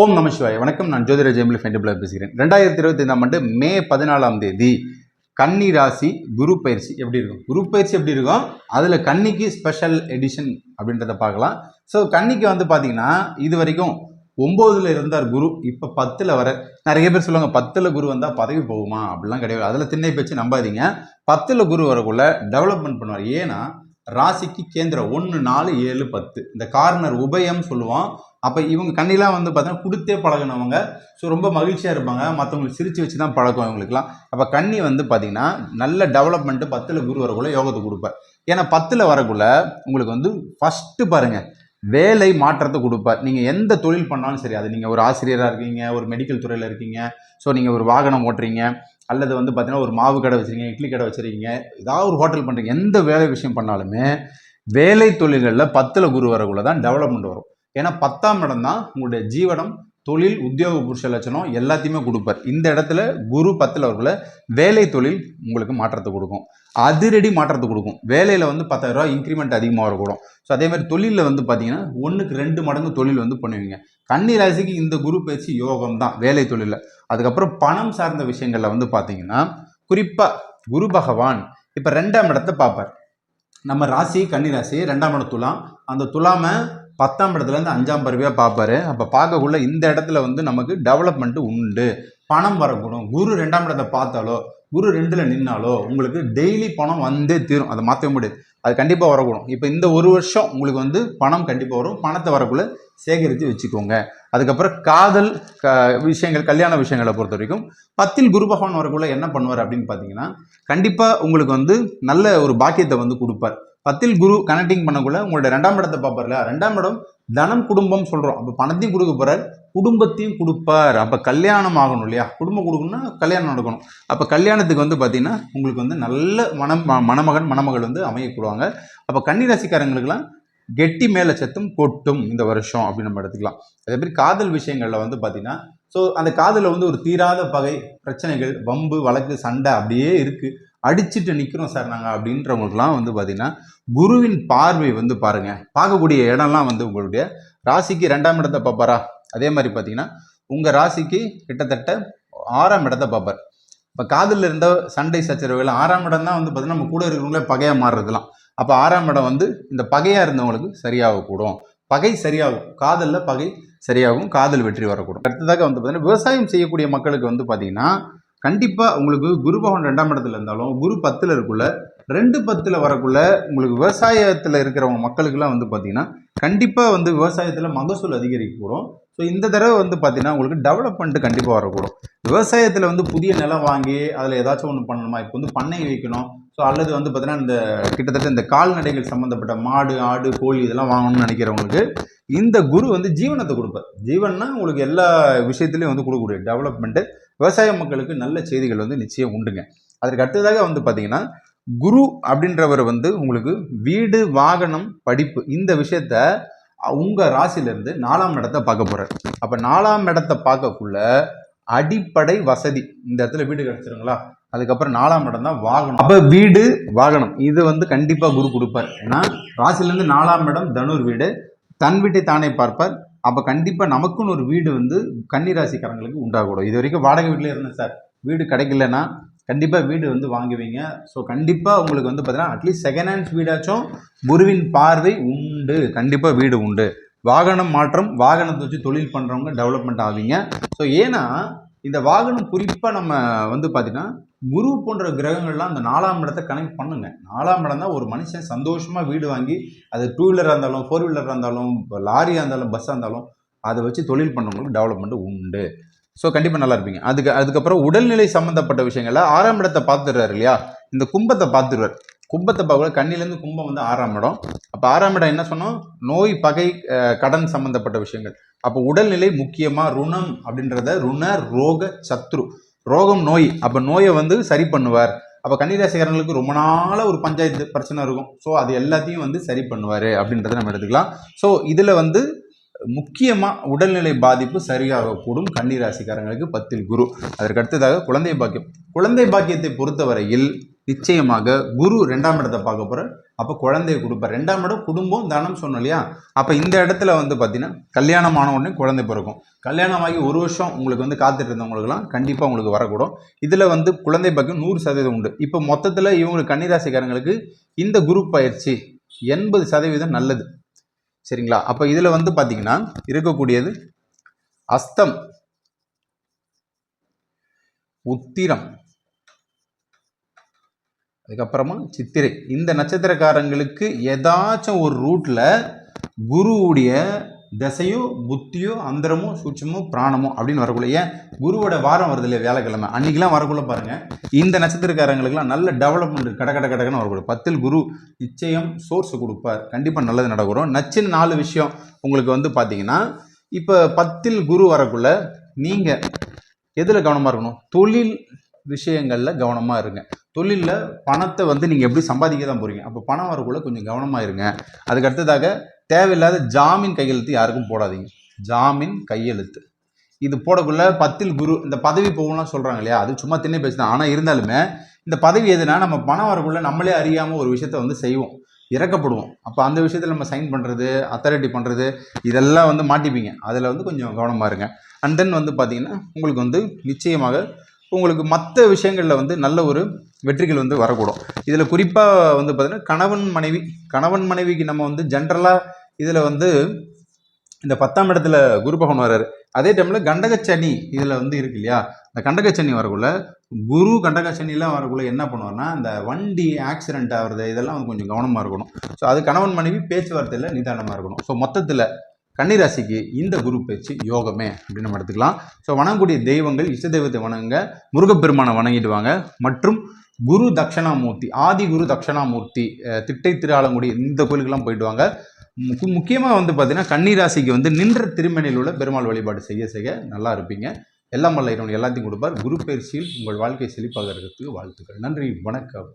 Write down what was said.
ஓம் நம சிவாய். வணக்கம் நான் ஜோதிர ஜெயமலி ஃபெண்டிபிளர் பேசுகிறேன் ரெண்டாயிரத்தி இருபத்தி ஐந்தாம் ஆண்டு மே பதினாலாம் தேதி கன்னி ராசி குரு பயிற்சி எப்படி இருக்கும்? குரு பயிற்சி எப்படி இருக்கும்? அதில் கன்னிக்கு ஸ்பெஷல் எடிஷன் அப்படின்றத பார்க்கலாம். ஸோ கன்னிக்கு வந்து பார்த்தீங்கன்னா இது வரைக்கும் ஒம்போதில் இருந்தார் குரு இப்போ பத்தில் வர நிறைய பேர் சொல்லுவாங்க பத்தில் குரு வந்தால் பதவி போகுமா? அப்படிலாம் கிடையாது. அதில் திண்ணை பேச்சு நம்பாதீங்க. பத்தில் குரு வரக்குள்ள டெவலப்மெண்ட் பண்ணுவார். ஏன்னா ராசிக்கு கேந்திரம் ஒன்று நாலு ஏழு பத்து. இந்த கார்னர் உபயம் சொல்லுவோம் அப்போ இவங்க கண்ணிலாம் வந்து பார்த்தீங்கன்னா கொடுத்தே பழகினவங்க. ஸோ ரொம்ப மகிழ்ச்சியாக இருப்பாங்க. மற்றவங்களுக்கு சிரித்து வச்சு தான் பழக்கம் இவங்களுக்குலாம் அப்போ கண்ணி வந்து பார்த்தீங்கன்னா நல்ல டெவலப்மெண்ட்டு பத்தில் குரு வரக்குள்ள யோகத்தை கொடுப்பார். ஏன்னா பத்தில் வரக்குள்ள உங்களுக்கு வந்து ஃபஸ்ட்டு பாருங்கள் வேலை மாற்றத்தை கொடுப்பார். நீங்கள் எந்த தொழில் பண்ணாலும் சரி அது நீங்கள் ஒரு ஆசிரியராக இருக்கீங்க ஒரு மெடிக்கல் துறையில் இருக்கீங்க ஸோ நீங்கள் ஒரு வாகனம் ஓட்டுறீங்க அல்லது வந்து பார்த்தீங்கன்னா ஒரு மாவு கடை வச்சுருக்கீங்க இட்லி கடை வச்சுருக்கீங்க ஏதாவது ஒரு ஹோட்டல் பண்ணுறீங்க எந்த வேலை விஷயம் பண்ணாலுமே வேலை தொழில்களில் பத்தில் குரு வரக்குள்ள தான் டெவலப்மெண்ட் வரும். ஏன்னா பத்தாம் இடம் தான் உங்களுடைய ஜீவனம் தொழில் உத்தியோக புருஷ லட்சணம் எல்லாத்தையுமே கொடுப்பார். இந்த இடத்துல குரு பத்தில் அவர்களை வேலை தொழில் உங்களுக்கு மாற்றத்தை கொடுக்கும். அதிரடி மாற்றத்தை கொடுக்கும். வேலையில் வந்து பத்தாயிரம் இன்க்ரிமெண்ட் அதிகமாக வரக்கூடும். ஸோ அதே மாதிரி தொழிலில் வந்து பார்த்தீங்கன்னா ஒன்றுக்கு ரெண்டு மடங்கு தொழில் வந்து பண்ணுவீங்க. கன்னி ராசிக்கு இந்த குரு பயிற்சி யோகம் தான் வேலை தொழிலில். அதுக்கப்புறம் பணம் சார்ந்த விஷயங்களில் வந்து பார்த்தீங்கன்னா குறிப்பாக குரு பகவான் இப்போ ரெண்டாம் இடத்தை பார்ப்பார். நம்ம ராசி கன்னி ராசி ரெண்டாம் இடம் துலாம். அந்த துலாமை பத்தாம் இடத்துலேருந்து அஞ்சாம் பருவியாக பார்ப்பாரு அப்போ பார்க்கக்குள்ள இந்த இடத்துல வந்து நமக்கு டெவலப்மெண்ட்டு உண்டு. பணம் வரக்கூடும். குரு ரெண்டாம் இடத்தை பார்த்தாலோ குரு ரெண்டில் நின்னாலோ உங்களுக்கு டெய்லி பணம் வந்தே தீரும். அதை மாற்றவே முடியாது. அது கண்டிப்பாக வரக்கூடும். இப்போ இந்த ஒரு வருஷம் உங்களுக்கு வந்து பணம் கண்டிப்பாக வரும். பணத்தை வரக்குள்ள சேகரித்து வச்சுக்கோங்க. அதுக்கப்புறம் காதல் க விஷயங்கள் கல்யாண விஷயங்களை பொறுத்த வரைக்கும் பத்தில் குரு பகவான் வரக்குள்ள என்ன பண்ணுவார் அப்படின்னு பார்த்தீங்கன்னா கண்டிப்பாக உங்களுக்கு வந்து நல்ல ஒரு பாக்கியத்தை வந்து கொடுப்பார். பத்தில் குரு கனெக்டிங் பண்ணக்குள்ள உங்களோட ரெண்டாம் இடத்தை பார்ப்பார்ல ரெண்டாம் இடம் தனம் குடும்பம் சொல்கிறோம் அப்போ பணத்தையும் கொடுக்க போகிறார் குடும்பத்தையும் கொடுப்பார். அப்போ கல்யாணம் ஆகணும் இல்லையா? குடும்பம் கொடுக்கணும்னா கல்யாணம் நடக்கணும். அப்போ கல்யாணத்துக்கு வந்து பார்த்திங்கன்னா உங்களுக்கு வந்து நல்ல மணம் மணமகன் மணமகள் வந்து அமையக்கூடுவாங்க. அப்போ கன்னிராசிக்காரங்களுக்கெல்லாம் கெட்டி மேலே சத்தம் கொட்டும் இந்த வருஷம் அப்படின்னு நம்ம எடுத்துக்கலாம். அதே மாதிரி காதல் விஷயங்களில் வந்து பார்த்திங்கன்னா ஸோ அந்த காதலில் வந்து ஒரு தீராத பகை பிரச்சனைகள் வம்பு வழக்கு சண்டை அப்படியே இருக்குது அடிச்சுட்டு நிற்கிறோம் சார் நாங்கள் அப்படின்றவங்களுக்குலாம் வந்து பார்த்தீங்கன்னா குருவின் பார்வை வந்து பாருங்கள் பார்க்கக்கூடிய இடம்லாம் வந்து உங்களுடைய ராசிக்கு ரெண்டாம் இடத்தை பார்ப்பாரா? அதே மாதிரி பார்த்தீங்கன்னா உங்கள் ராசிக்கு கிட்டத்தட்ட ஆறாம் இடத்தை பார்ப்பார். இப்போ காதலில் இருந்த சண்டை சச்சரவுகள் ஆறாம் இடம் தான் வந்து பார்த்தீங்கன்னா நம்ம கூட இருக்கிறவங்களே பகையாக மாறுறதுலாம். அப்போ ஆறாம் இடம் வந்து இந்த பகையாக இருந்தவங்களுக்கு சரியாகக்கூடும். பகை சரியாகும். காதலில் பகை சரியாகும். காதல் வெற்றி வரக்கூடும். அடுத்ததாக வந்து பார்த்தீங்கன்னா விவசாயம் செய்யக்கூடிய மக்களுக்கு வந்து பார்த்தீங்கன்னா கண்டிப்பாக உங்களுக்கு குரு பகவான் ரெண்டாம் இடத்துல இருந்தாலும் குரு பத்தில் இருக்குள்ள ரெண்டு பத்தில் வரக்குள்ள உங்களுக்கு விவசாயத்தில் இருக்கிறவங்க மக்களுக்கெல்லாம் வந்து பார்த்தீங்கன்னா கண்டிப்பாக வந்து விவசாயத்தில் மகசூல் அதிகரிக்கக்கூடும். ஸோ இந்த தடவை வந்து பார்த்தீங்கன்னா உங்களுக்கு டெவலப்மெண்ட் கண்டிப்பாக வரக்கூடும். விவசாயத்தில் வந்து புதிய நிலம் வாங்கி அதில் ஏதாச்சும் ஒன்று பண்ணணுமா? இப்போ வந்து பண்ணை வைக்கணும். ஸோ அல்லது வந்து பார்த்தீங்கன்னா இந்த கிட்டத்தட்ட இந்த கால்நடைகள் சம்மந்தப்பட்ட மாடு ஆடு கோழி இதெல்லாம் வாங்கணும்னு நினைக்கிறவங்களுக்கு இந்த குரு வந்து ஜீவனத்தை கொடுப்பார். ஜீவன்னா உங்களுக்கு எல்லா விஷயத்துலையும் வந்து கொடுக்கக்கூடிய டெவலப்மெண்ட்டு விவசாய மக்களுக்கு நல்ல செய்திகள் வந்து நிச்சயம் உண்டுங்க. அதற்கு அடுத்ததாக வந்து பார்த்தீங்கன்னா குரு அப்படின்றவர் வந்து உங்களுக்கு வீடு வாகனம் படிப்பு இந்த விஷயத்த உங்கள் ராசியிலேருந்து நாலாம் இடத்த பார்க்க போகிறார் அப்போ நாலாம் இடத்தை பார்க்கக்குள்ள அடிப்படை வசதி இந்த இடத்துல வீடு கிடச்சிருங்களா? அதுக்கப்புறம் நாலாம் இடம் தான் வாகனம். அப்போ வீடு வாகனம் இது வந்து கண்டிப்பாக குரு கொடுப்பார். ஏன்னா ராசிலேருந்து நாலாம் இடம் தனுர் வீடு. தன் வீட்டை தானே பார்ப்பார். அப்போ கண்டிப்பாக நமக்குன்னு ஒரு வீடு வந்து கன்னிராசிக்காரங்களுக்கு உண்டாகக்கூடும். இது வரைக்கும் வாடகை வீட்டில் இருந்தேன் சார். வீடு கிடைக்கலன்னா கண்டிப்பாக வீடு வந்து வாங்குவீங்க. ஸோ கண்டிப்பாக உங்களுக்கு வந்து பார்த்தீங்கன்னா அட்லீஸ்ட் செகண்ட் ஹேண்ட்ஸ் வீடாச்சும் குருவின் பார்வை உண்டு. கண்டிப்பாக வீடு உண்டு. வாகனம் மாற்றம் வாகனத்தை வச்சு தொழில் பண்ணுறவங்க டெவலப்மெண்ட் ஆவீங்க. ஸோ ஏன்னா இந்த வாகனம் குறிப்பாக நம்ம வந்து பார்த்தீங்கன்னா குரு போன்ற கிரகங்கள்லாம் அந்த நாலாம் இடத்தை கனெக்ட் பண்ணுங்க. நாலாம் இடம் தான் ஒரு மனுஷன் சந்தோஷமாக வீடு வாங்கி அது டூ வீலராக இருந்தாலும் ஃபோர் வீலராக இருந்தாலும் இப்போ லாரியாக இருந்தாலும் பஸ்ஸாக இருந்தாலும் அதை வச்சு தொழில் பண்ணவங்களுக்கு டெவலப்மெண்ட் உண்டு. ஸோ கண்டிப்பாக நல்லா இருப்பீங்க. அதுக்கு அதுக்கப்புறம் உடல்நிலை சம்மந்தப்பட்ட விஷயங்களை ஆறாம் இடத்தை பார்த்துடுறாரு இல்லையா? இந்த கும்பத்தை பார்த்துடுவார் கும்பத்தை பார்க்க கண்ணிலேருந்து கும்பம் வந்து ஆறாம் இடம். அப்போ ஆறாம் இடம் என்ன சொன்னோம்? நோய் பகை கடன் சம்மந்தப்பட்ட விஷயங்கள். அப்போ உடல்நிலை முக்கியமாக ருணம் அப்படின்றத ருண ரோக சத்ரு. ரோகம் நோய். அப்போ நோயை வந்து சரி பண்ணுவார். அப்போ கன்னிராசிக்காரங்களுக்கு ரொம்ப நாளாக ஒரு பஞ்சாயத்து பிரச்சனை இருக்கும். ஸோ அது எல்லாத்தையும் வந்து சரி பண்ணுவார் அப்படின்றத நம்ம எடுத்துக்கலாம். ஸோ இதில் வந்து முக்கியமாக உடல்நிலை பாதிப்பு சரியாகக்கூடும் கன்னிராசிக்காரங்களுக்கு பத்தில் குரு. அதற்கு அடுத்ததாக குழந்தை பாக்கியம். குழந்தை பாக்கியத்தை பொறுத்தவரையில் நிச்சயமாக குரு ரெண்டாம் இடத்தை பார்க்க போகிற அப்போ குழந்தைய கொடுப்பார். ரெண்டாம் இடம் குடும்பம் தனம் சொன்னோம் இல்லையா? அப்போ இந்த இடத்துல வந்து பார்த்தீங்கன்னா கல்யாணம் ஆன உடனே குழந்தை பிறக்கும். கல்யாணம் ஆகி ஒரு வருஷம் உங்களுக்கு வந்து காத்துட்டு இருந்தவங்களுக்குலாம் கண்டிப்பாக உங்களுக்கு வரக்கூடும். இதில் வந்து குழந்தை பாக்கியம் நூறு சதவீதம் உண்டு. இப்போ மொத்தத்தில் இவங்களுக்கு கன்னிராசிக்காரங்களுக்கு இந்த குரு பயிற்சி எண்பது சதவீதம் நல்லது. சரிங்களா? அப்போ இதில் வந்து பார்த்தீங்கன்னா இருக்கக்கூடியது அஸ்தம் உத்திரம். அதுக்கப்புறமா சித்திரை. இந்த நட்சத்திரக்காரங்களுக்கு ஏதாச்சும் ஒரு ரூட்டில் குருவுடைய தசையோ புத்தியோ அந்தரமோ சூட்சமோ பிராணமோ அப்படின்னு வரக்குள்ள ஏன் குருவோட வாரம் வருது இல்லையா வியாழக்கிழமை? அன்றைக்கெலாம் வரக்குள்ள பாருங்கள் இந்த நட்சத்திரக்காரங்களுக்குலாம் நல்ல டெவலப்மெண்ட் கட கட கடகன்னு வரக்கூடிய பத்தில் குரு நிச்சயம் சோர்ஸ் கொடுப்பார். கண்டிப்பாக நல்லது நடக்கிறோம். நச்சின நாலு விஷயம் உங்களுக்கு வந்து பார்த்தீங்கன்னா இப்போ பத்தில் குரு வரக்குள்ள நீங்கள் எதில் கவனமாக இருக்கணும்? தொழில் விஷயங்களில் கவனமாக இருங்க. தொழிலில் பணத்தை வந்து நீங்கள் எப்படி சம்பாதிக்க தான் போகிறீங்க அப்போ பணம் வரக்குள்ள கொஞ்சம் கவனமாக இருங்க. அதுக்கு அடுத்ததாக தேவையில்லாத ஜாமீன் கையெழுத்து யாருக்கும் போடாதீங்க. ஜாமீன் கையெழுத்து. இது போடக்குள்ள பத்தில் குரு இந்த பதவி போகணும்லாம் சொல்கிறாங்க இல்லையா? அது சும்மா திண்ணை பேச்சு தான். ஆனால் இருந்தாலுமே இந்த பதவி எதுனா நம்ம பணம் வரக்குள்ள நம்மளே அறியாமல் ஒரு விஷயத்த வந்து செய்வோம். இறக்கப்படுவோம். அப்போ அந்த விஷயத்தில் நம்ம சைன் பண்ணுறது அத்தாரிட்டி பண்ணுறது இதெல்லாம் வந்து மாட்டிப்பீங்க. அதில் வந்து கொஞ்சம் கவனமாக இருங்க. அண்ட் தென் வந்து பார்த்தீங்கன்னா உங்களுக்கு வந்து நிச்சயமாக உங்களுக்கு மற்ற விஷயங்களில் வந்து நல்ல ஒரு வெற்றிகள் வந்து வரக்கூடும். இதில் குறிப்பாக வந்து பார்த்தீங்கன்னா கணவன் மனைவி கணவன் மனைவிக்கு நம்ம வந்து ஜென்ரலாக இதில் வந்து இந்த பத்தாம் இடத்துல குரு பகவான் வர்றாரு. அதே டைமில் கண்டகச்சனி இதில் வந்து இருக்கு இல்லையா? இந்த கண்டகச்சனி வரக்குள்ள குரு கண்டகச்சனிலாம் வரக்குள்ள என்ன பண்ணுவார்னா இந்த வண்டி ஆக்சிடென்ட் ஆகிறது இதெல்லாம் வந்து கொஞ்சம் கவனமாக இருக்கணும். ஸோ அது கணவன் மனைவி பேச்சுவார்த்தையில் நிதானமாக இருக்கணும். ஸோ மொத்தத்தில் கன்னிராசிக்கு இந்த குரு பயிற்சி யோகமே அப்படின்னு நம்ம எடுத்துக்கலாம். ஸோ வணங்கக்கூடிய தெய்வங்கள் இஷ்ட தெய்வத்தை வணங்க முருகப்பெருமானை வணங்கிட்டு வாங்க. மற்றும் குரு தட்சணாமூர்த்தி ஆதி குரு தட்சணாமூர்த்தி திட்டை திருஆலங்குடி இந்த கோயிலுக்கெல்லாம் போயிட்டு வாங்க. முக்கியமாக வந்து பார்த்தீங்கன்னா கன்னிராசிக்கு வந்து நின்ற திருமணியில் உள்ள பெருமாள் வழிபாடு செய்ய செய்ய நல்லா இருப்பீங்க. எல்லாம் வல்ல இறைவன் எல்லாத்தையும் கொடுப்பார். குரு பயிற்சியில் உங்கள் வாழ்க்கை செழிப்பாக இருக்கிறதுக்கு வாழ்த்துக்கள். நன்றி வணக்கம்.